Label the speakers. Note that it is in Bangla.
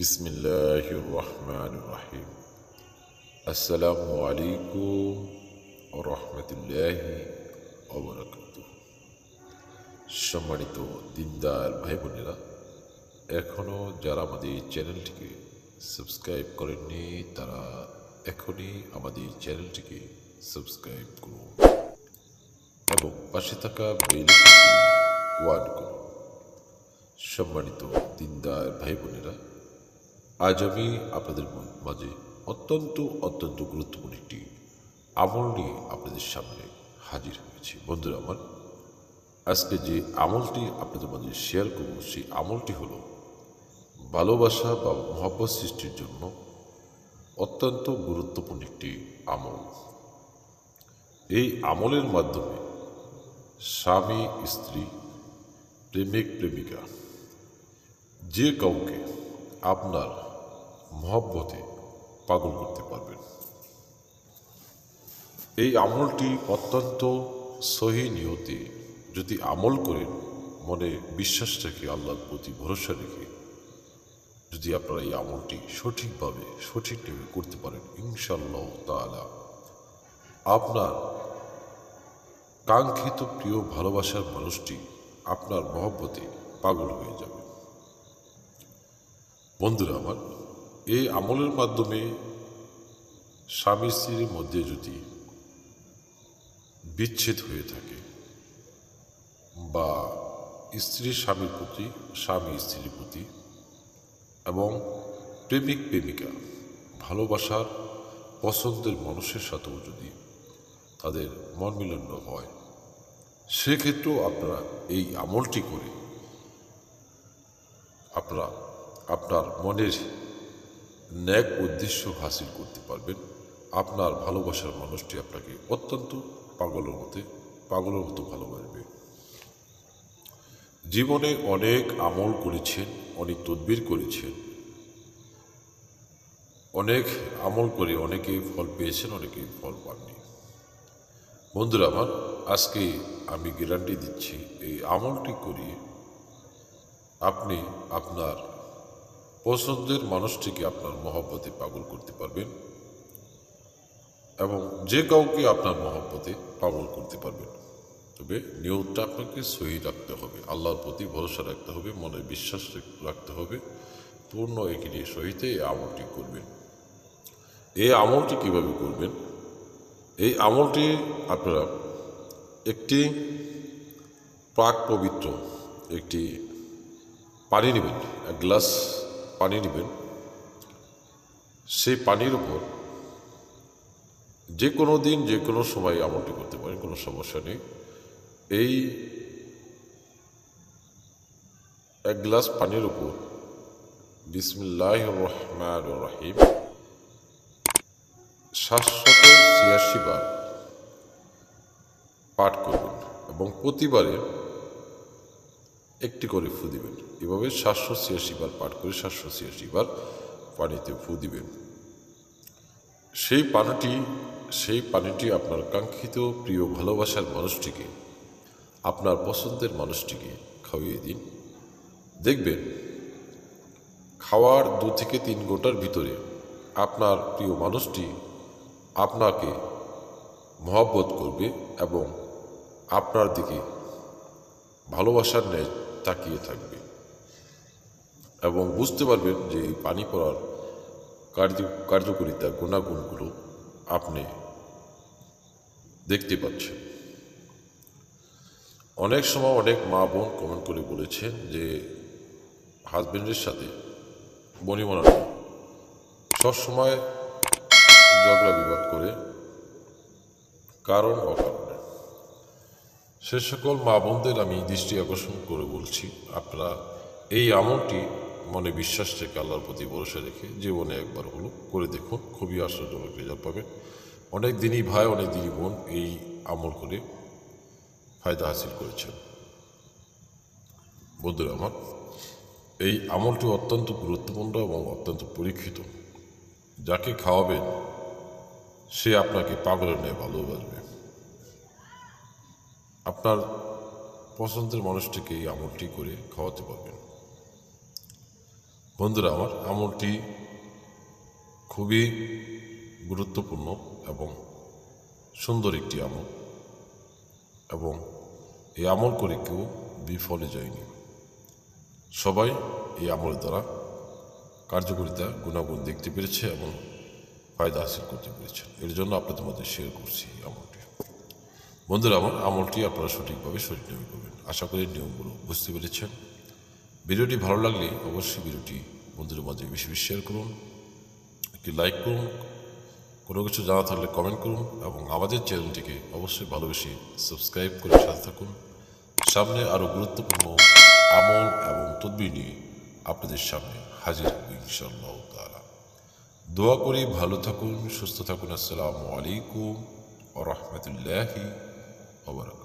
Speaker 1: বিসমিল্লাহ রহমান রাহিম আসসালামু আলাইকুম রহমতুল্লাহ অবরাকাত সম্মানিত দিনদার ভাই বোনেরা এখনও যারা আমাদের চ্যানেলটিকে সাবস্ক্রাইব করেননি, তারা এখনই আমাদের চ্যানেলটিকে সাবস্ক্রাইব করুন এবং পাশে থাকা বেল ওয়ান করুন। সম্মানিত দিনদার ভাই বোনেরা আজ আমি আপনাদের মাঝে অত্যন্ত অত্যন্ত গুরুত্বপূর্ণ একটি আমল নিয়ে আপনাদের সামনে হাজির হয়েছি। বন্ধুরা আমার, আজকে যে আমলটি আপনাদের মাঝে শেয়ার করব, সেই আমলটি হলো ভালোবাসা বা মহব্বত সৃষ্টির জন্য অত্যন্ত গুরুত্বপূর্ণ একটি আমল। এই আমলের মাধ্যমে স্বামী, স্ত্রী, প্রেমিক, প্রেমিকা, যে কাউকে আপনার মহব্বতে পাগল করতে পারবেন। এই আমলটি অত্যন্ত সহি নিয়তে যদি আমল করেন, মনে বিশ্বাস রেখে, আল্লাহর প্রতি ভরসা রেখে যদি আপনারা এই আমলটি সঠিকভাবে, সঠিক নিয়মে করতে পারেন ইনশাল্লাহ তালা আপনার কাঙ্ক্ষিত প্রিয় ভালোবাসার মানুষটি আপনার মহব্বতে পাগল হয়ে যাবে। বন্ধুরা আমার এই আমলের মাধ্যমে স্বামী স্ত্রীর মধ্যে যদি বিচ্ছেদ হয়ে থাকে বা স্ত্রী স্বামীর প্রতি, স্বামী স্ত্রীর প্রতি এবং প্রেমিক, প্রেমিকা ভালোবাসার পছন্দের মানুষের সাথেও যদি তাদের মন হয়, সেক্ষেত্রেও আপনারা এই আমলটি করে আপনারা, আপনার মনের ন্যাক উদ্দেশ্য হাসিল করতে পারবেন। আপনার ভালোবাসার মানুষটি আপনাকে অত্যন্ত পাগলের মতে, পাগলের মতো ভালোবাসবে। জীবনে অনেক আমল করেছেন, অনেক তদবির করেছেন। অনেক আমল করে অনেকে ফল পেয়েছেন, অনেকে ফল পাননি। বন্ধুরা আমার, আজকে আমি গ্যারান্টি দিচ্ছি, এই আমলটি করিয়ে আপনি আপনার পছন্দের মানুষটিকে আপনার মহব্বতে পাগল করতে পারবেন এবং যে কাউকে আপনার মহব্বতে পাগল করতে পারবেন। তবে নিয়তটা আপনাকে সহি রাখতে হবে, আল্লাহর প্রতি ভরসা রাখতে হবে, মনে বিশ্বাস রাখতে হবে, পূর্ণ এগিয়ে সহিতে এই আমলটি করবেন। এই আমলটি কীভাবে করবেন? এই আমলটি আপনারা একটি প্রাক পবিত্র একটি পানি নেবেন, এক গ্লাস পানি নেবেন। সেই পানির উপর যে কোনো দিন, যে কোনো সময় আমলটি করতে পারেন, কোনো সমস্যা নেই। এই এক গ্লাস পানির উপর বিসমিল্লাহ রহমান রহিম সাতশত ছিয়াশি বার পাঠ করবেন এবং প্রতিবারে একটি করে ফু দিবেন। এভাবে সাতশো ছিয়াশি বার পাঠ করে সাতশো ছিয়াশি বার পানিতে ফু দিবেন। সেই পানিটি সেই পানিটি আপনার কাঙ্ক্ষিত প্রিয় ভালোবাসার মানুষটিকে, আপনার পছন্দের মানুষটিকে খাওয়িয়ে দিন। দেখবেন, খাওয়ার দু থেকে তিন গোটার ভিতরে আপনার প্রিয় মানুষটি আপনাকে মহব্বত করবে এবং আপনার দিকে ভালোবাসার ন্যায় তাকিয়ে থাকবে। এবং বুঝতে পারবেন যে এই পানি পড়ার কার্য, কার্যকরিতা, গুণাগুণগুলো আপনি দেখতে পাচ্ছেন। অনেক সময় অনেক মা বোন কমেন্ট করে বলেছেন যে হাজব্যান্ডের সাথে বনিমনা সবসময় ঝগড়া বিবাদ করে, কারণ অকারণে। সে সকল মা বোনদের আমি দৃষ্টি আকর্ষণ করে বলছি, আপনারা এই আমলটি মনে বিশ্বাস রেখে আল্লাহর প্রতি ভরসা রেখে জীবনে একবার হলো করে দেখুন, খুবই আশ্চর্যজনক রেজাল্ট পাবেন। অনেক দিনই ভাই, অনেক দিনই বোন এই আমল করে ফায়দা হাসিল করেছেন। বন্ধুরা আমার, এই আমলটি অত্যন্ত গুরুত্বপূর্ণ এবং অত্যন্ত পরীক্ষিত। যাকে খাওয়াবেন, সে আপনাকে পাগলের ন্যায় ভালোবাসবে। আপনার পছন্দের মানুষটিকে এই আমলটি করে খাওয়াতে পারবেন। বন্ধুরা, আমার আমলটি খুবই গুরুত্বপূর্ণ এবং সুন্দর একটি আমল এবং এই আমল করে কেউ বিফলে যায়নি। সবাই এই আমলের দ্বারা কার্যকারিতা, গুণাগুণ দেখতে পেরেছে এবং ফায়দা হাসিল করতে পেরেছে। এর জন্য আপনাদের মধ্যে শেয়ার করছি আমলটি। বন্ধুরা, আমার আমলটি আপনারা সঠিকভাবে সঠিক নিয়মে করবেন। আশা করি নিয়মগুলো বুঝতে পেরেছেন। ভিডিওটি ভালো লাগলে অবশ্যই ভিডিওটি বন্ধুদের মাঝে বেশি বেশি শেয়ার করুন, একটি লাইক করুন, কোনো কিছু জানা থাকলে কমেন্ট করুন এবং আমাদের চ্যানেলটিকে অবশ্যই ভালোবেসে সাবস্ক্রাইব করে সাথে থাকুন। সামনে আরও গুরুত্বপূর্ণ আমল এবং তদবির নিয়ে আপনাদের সামনে হাজির হব ইনশাআল্লাহ তাআলা। দোয়া করি ভালো থাকুন, সুস্থ থাকুন। আসসালামু আলাইকুম ওয়া রাহমাতুল্লাহি olarak